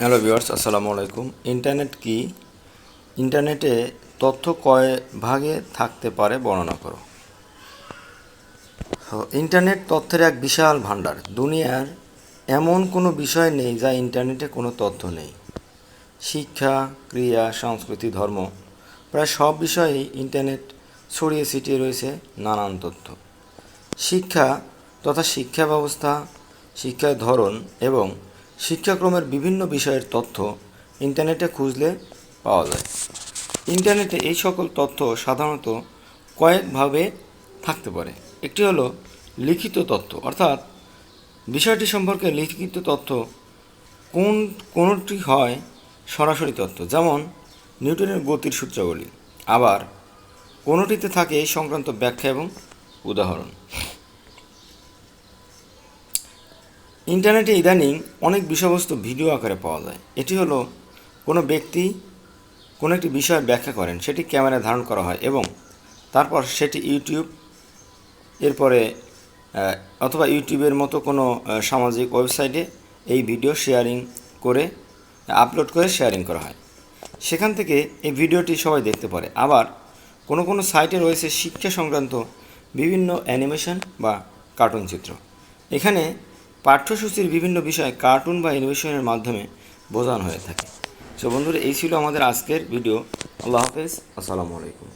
Hello viewers, আসসালামু আলাইকুম। Internet কি? ইন্টারনেটে তথ্য কয় ভাগে থাকতে পারে বর্ণনা করো। ইন্টারনেট তথ্যের এক বিশাল ভাণ্ডার। দুনিয়ার এমন কোনো বিষয় নেই যা ইন্টারনেটে কোনো তথ্য নেই। শিক্ষা, ক্রিয়া, সংস্কৃতি, ধর্ম, প্রায় সব বিষয়েই ইন্টারনেট ছড়িয়ে ছিটিয়ে রয়েছে নানান তথ্য। শিক্ষা তথা শিক্ষা ব্যবস্থা, শিক্ষার ধরন এবং শিক্ষাক্রমের বিভিন্ন বিষয়ের তথ্য ইন্টারনেটে খুঁজলে পাওয়া যায়। ইন্টারনেটে এই সকল তথ্য সাধারণত কয়েকভাবে থাকতে পারে। একটি হলো লিখিত তথ্য, অর্থাৎ বিষয়টি সম্পর্কে লিখিত তথ্য কোন, কোনটি হয় সরাসরি তথ্য, যেমন নিউটনের গতির সূত্রাবলী। আবার কোনোটিতে থাকে এই সংক্রান্ত ব্যাখ্যা এবং উদাহরণ। ইন্টারনেটে ইদানিং অনেক বিষয়বস্তু ভিডিও আকারে পাওয়া যায়। এটি হলো, কোনো ব্যক্তি কোনো একটি বিষয় ব্যাখ্যা করেন, সেটি ক্যামেরায় ধারণ করা হয় এবং তারপর সেটি ইউটিউব, এরপরে অথবা ইউটিউবের মতো কোনো সামাজিক ওয়েবসাইটে এই ভিডিও শেয়ারিং করে, আপলোড করে শেয়ারিং করা হয়। সেখান থেকে এই ভিডিওটি সবাই দেখতে পারে। আবার কোনো কোনো সাইটে রয়েছে শিক্ষা সংক্রান্ত বিভিন্ন অ্যানিমেশন বা কার্টুন চিত্র। এখানে পাঠ্যসূচির বিভিন্ন বিষয় কার্টুন বা অ্যানিমেশনের মাধ্যমে বোঝানো হয়ে থাকে। সো বন্ধুরা, এই ছিল আমাদের আজকের ভিডিও আল্লাহ হাফেজ। আসসালামু আলাইকুম।